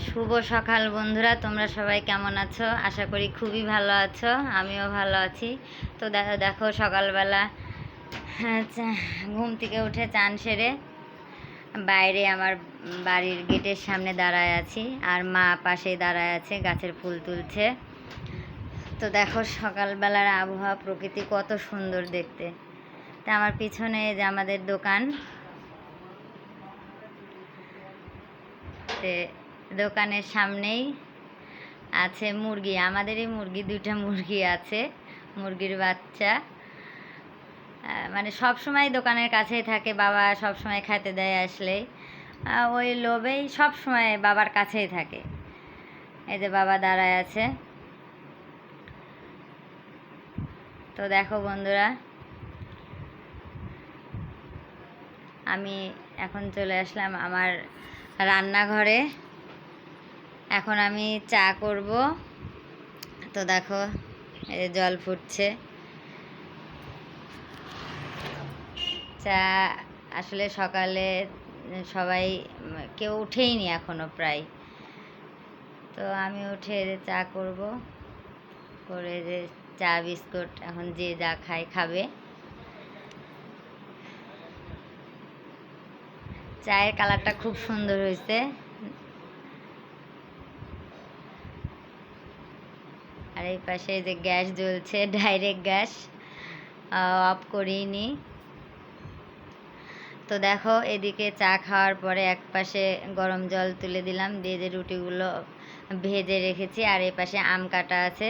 শুভ সকাল বন্ধুরা, তোমরা সবাই কেমন আছো? আশা করি খুবই ভালো আছো, আমিও ভালো আছি। তো দে- দেখো সকালবেলা চা- ঘুম থেকে উঠে চান সেরে বাইরে আমার বাড়ির গেটের সামনে দাঁড়ায় আছি আর মা পাশে দাঁড়ায় আছে, গাছের ফুল তুলছে। তো দেখো সকালবেলার আবহাওয়া প্রকৃতি কত সুন্দর দেখতে। তা আমার পিছনে যে আমাদের দোকান। তে দোকানের সামনেই আছে মুরগি। আমাদেরই মুরগি, দুইটা মুরগি আছে, মুরগির বাচ্চা। মানে সব সময় দোকানের কাছেই থাকে, বাবা সব সময় খেতে দেয় আসলেই। ওই লোভেই সব সময় বাবার কাছেই থাকে। এই যে বাবা দাঁড়ায় আছে। তো দেখো বন্ধুরা, আমি এখন চলে আসলাম আমার রান্নাঘরে। এখন আমি চা করব। তো দেখো, এই জল ফুটছে। চা আসলে সকালে সবাই, কেউ উঠেইনি এখনও প্রায়। তো আমি উঠে চা করব। করে যে চা, বিস্কুট, এখন যে যা খায় খাবে। চায়ের কালারটা খুব সুন্দর হয়েছে আর এই পাশে যে গ্যাস জ্বলছে ডাইরেক্ট গ্যাস। অফ করিনি। তো দেখো, এদিকে চা খাওয়ার পরে এক পাশে গরম জল তুলে দিলাম, দিয়ে যে রুটিগুলো ভেজে রেখেছি, আর এই পাশে আম কাটা আছে।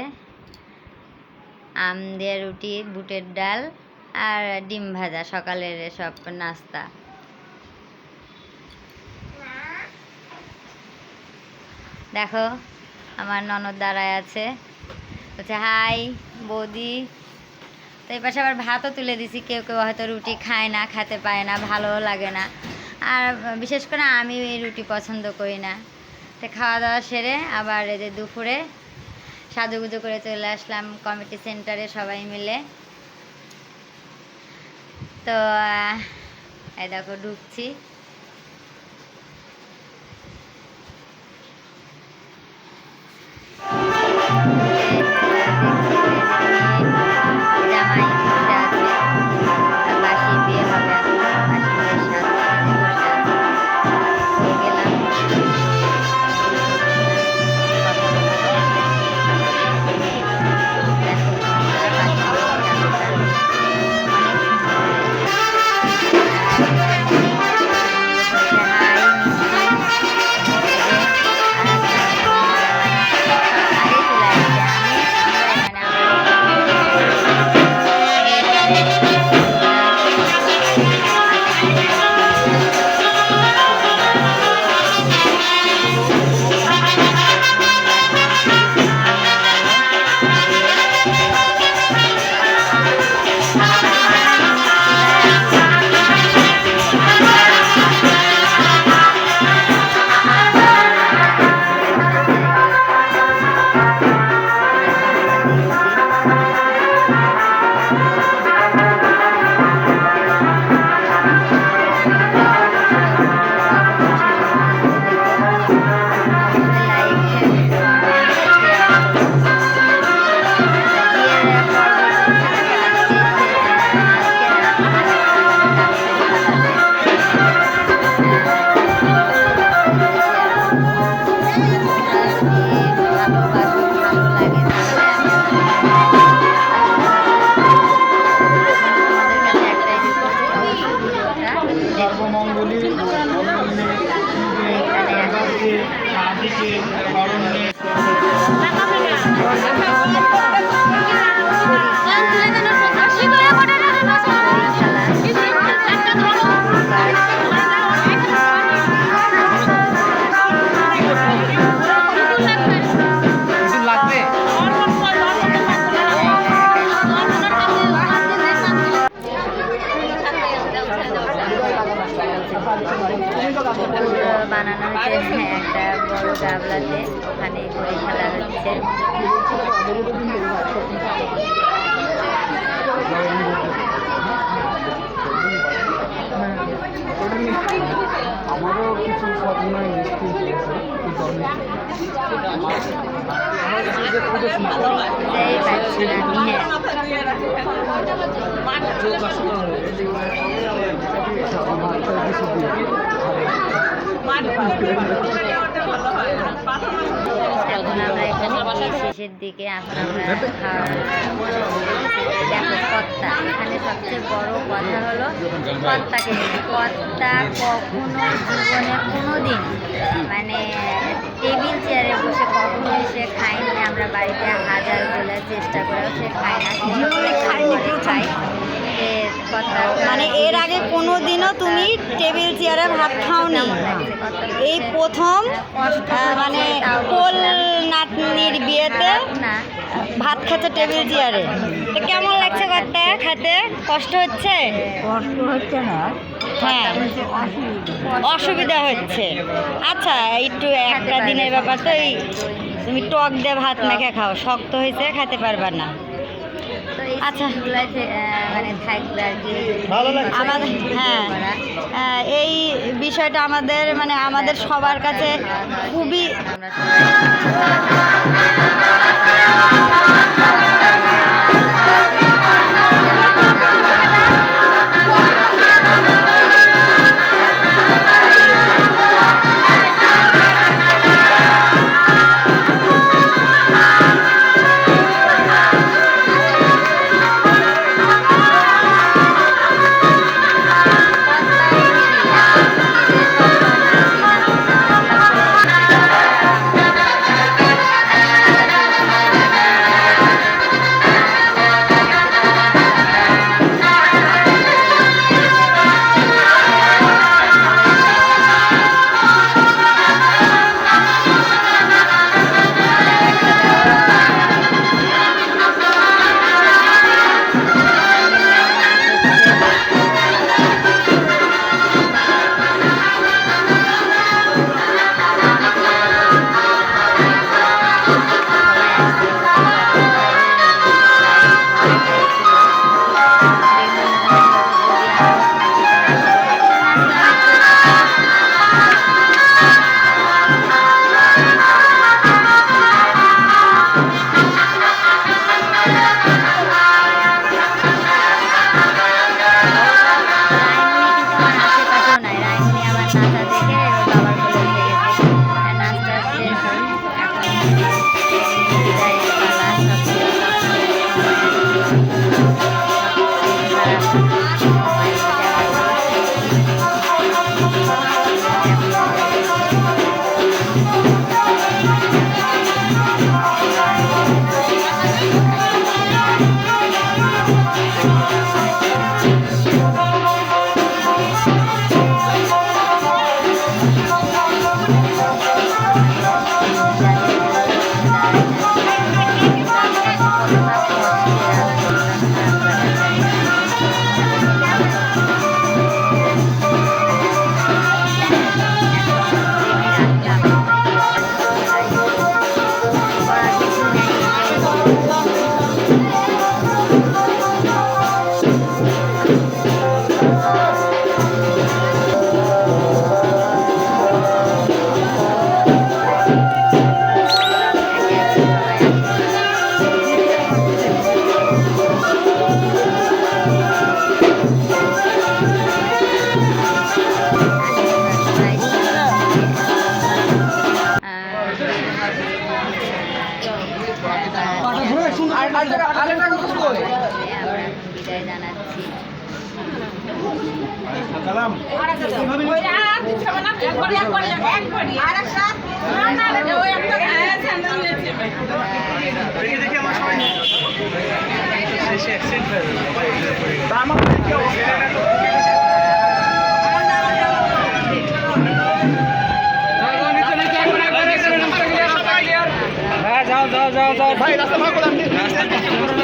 আম দিয়ে রুটি, বুটের ডাল, আর ডিম ভাজা, সকালের সব নাস্তা। দেখো, আমার ননদ দাঁড়ায় আছে। বলছে, হাই বৌদি। তো এই পাশে আবার ভাতও তুলে দিছি, কেউ কেউ হয়তো রুটি খায় না, খেতে পায় না, ভালোও লাগে না। আর বিশেষ করে আমি এই রুটি পছন্দ করি না। তো খাওয়া দাওয়া সেরে আবার এই যে দুপুরে সাজুগুজু করে চলে আসলাম কমিটি সেন্টারে সবাই মিলে। তো এই দেখো, ঢুকছি। সাধিকে ওখানে করে খেলা হচ্ছে আমারও কিছু স্বপ্ন মিষ্টি হয়েছে খুঁজেই পাচ্ছি না এখন আমরা এখানে শেষের দিকে এখন আমরা খাওয়া দেখো কর্তা এখানে সবচেয়ে বড় কথা হলো কর্তাকে। কর্তা কখনো জীবনে কোনো দিন মানে টেবিল চেয়ারে বসে কখনোই সে খায়নি। আমরা বাড়িতে হাজার বলে চেষ্টা করেও সে খায় না। খায়। মানে এর আগে কোনো দিনও তুমি টেবিল চেয়ারে ভাত খাওনি। লাগছে কর্তার এই প্রথম মানে কোল নাতনির বিয়েতে ভাত খেতে টেবিল চেয়ারে। তো কেমন লাগছে কর্তা খেতে? কষ্ট হচ্ছে? কষ্ট হচ্ছে না। হ্যাঁ অসুবিধা হচ্ছে। আচ্ছা একটু একটা দিনের ব্যাপার তো এই তুমি টক দিয়ে ভাত মেখে খাও শক্ত হয়েছে খেতে পারবা না। আচ্ছা। মানে থাকবে আর কি আমাদের হ্যাঁ এই বিষয়টা আমাদের মানে আমাদের সবার কাছে খুবই বিদায় জানাচ্ছি আমার ভাই রাস্তা ভাগ করে